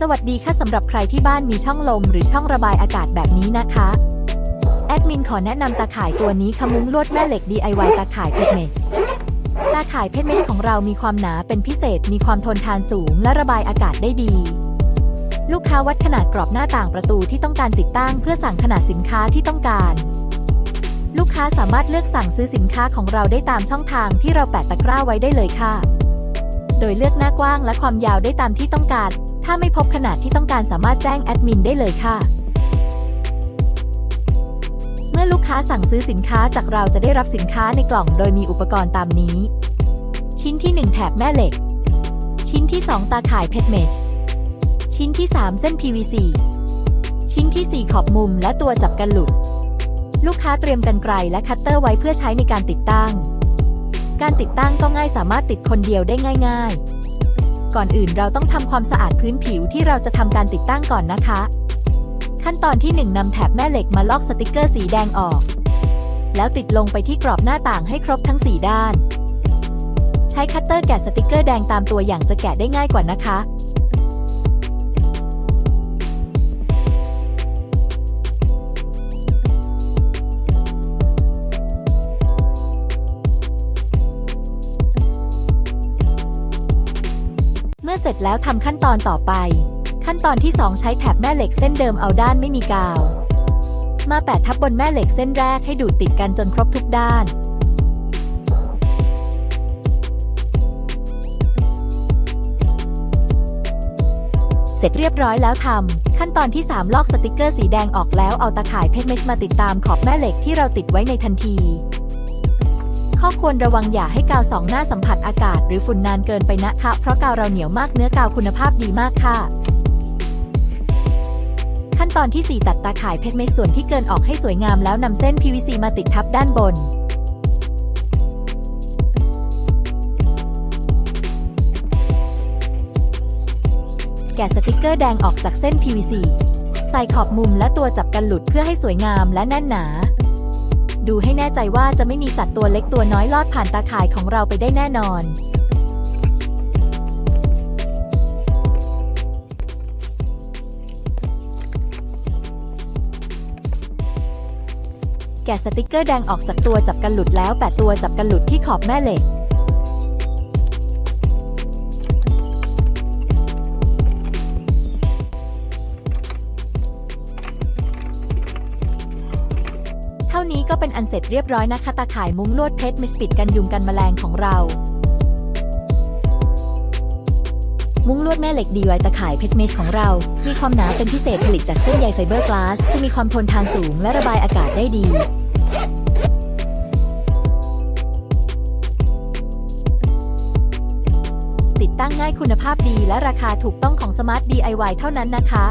สวัสดีค่ะสำหรับใครที่บ้านมีช่องลมหรือช่องระบายอากาศแบบนี้นะคะ แอดมินขอแนะนำตาข่ายตัวนี้ขมุ้งลวดแม่เหล็ก DIY ตาข่ายเพชรเมชตาข่ายเพชรเมชของเรามีความหนาเป็นพิเศษ มีความทนทานสูง และระบายอากาศได้ดี ลูกค้าวัดขนาดกรอบหน้าต่างประตูที่ต้องการติดตั้งเพื่อสั่งขนาดสินค้าที่ต้องการ ลูกค้าสามารถเลือกสั่งซื้อสินค้าของเราได้ตามช่องทางที่เราแปะตะกร้าไว้ได้เลยค่ะ โดยเลือกหน้ากว้างและความยาวได้ตามที่ต้องการ ถ้าไม่พบขนาดที่ต้องการสามารถแจ้งแอดมินได้เลยค่ะ เมื่อลูกค้าสั่งซื้อสินค้าจากเราจะได้รับสินค้าในกล่องโดยมีอุปกรณ์ตามนี้ ชิ้นที่ 1 แถบแม่เหล็ก ชิ้นที่ 2 ตาข่ายเพชรเมช ชิ้นที่ 3 เส้น PVC ชิ้นที่ 4 ขอบมุมและตัวจับกันหลุด ลูกค้าเตรียมกันไกรและคัตเตอร์ไว้เพื่อใช้ในการติดตั้ง การติดตั้งก็ง่ายสามารถติดคนเดียวได้ง่าย ๆ ก่อนอื่นเราต้องทำความสะอาดพื้นผิวที่เราจะทำการติดตั้งก่อนนะคะ ขั้นตอนที่ 1นำแถบแม่เหล็กมาลอกสติกเกอร์สีแดงออก แล้วติดลงไปที่กรอบหน้าต่างให้ครบทั้ง 4 ด้าน ใช้คัตเตอร์แกะสติกเกอร์แดงตามตัวอย่างจะแกะได้ง่ายกว่านะคะ มื่อเสร็จแล้วทำขั้นตอนต่อไป ขั้นตอนที่ 2 ใช้แถบแม่เหล็กเส้นเดิมเอาด้านไม่มีกาว มาแปะทับบนแม่เหล็กเส้นแรกให้ดูดติดกันจนครบทุกด้านเสร็จเรียบร้อยแล้วทำขั้นตอนที่ 3 ลอกสติกเกอร์สีแดงออกแล้วเอาตาข่ายเพชรเมชมาติดตามขอบแม่เหล็กที่เราติดไว้ในทันที ข้อควรระวังอย่าให้กาวสองหน้าสัมผัสอากาศหรือฝุ่นนานเกินไปนะคะ เพราะกาวเราเหนียวมากเนื้อกาวคุณภาพดีมากค่ะ ขั้นตอนที่ 4 ตัดตาข่ายเพชรเม็ดส่วนที่เกินออกให้สวยงามแล้วนำเส้น PVC มาติดทับด้านบนแกะสติกเกอร์แดงออกจากเส้น PVC ใส่ขอบมุมและตัวจับกันหลุดเพื่อให้สวยงามและแน่นหนา ดูให้แน่ใจว่าจะไม่มีสัตว์ตัวเล็กตัวน้อยลอดผ่านตาข่ายของเราไปได้แน่นอน แกะสติกเกอร์แดงออกจากตัวจับกันหลุดแล้วแปะตัวจับกันหลุดที่ขอบแม่เหล็ก ท่านี้ก็เป็นอันเสร็จเรียบร้อยนะคะตาข่ายมุ้งลวดเพชรมิสปิดกันยุงกันแมลงของเรา มุ้งลวดแม่เหล็กดีไวตะข่ายเพชรเมชของเรา มีความหนาเป็นพิเศษผลิตจากเส้นใยไฟเบอร์กลาสจะมีความทนทานสูงและระบายอากาศได้ดีติดตั้งง่ายคุณภาพดีและราคาถูกต้องของ Smart DIY เท่านั้นนะคะ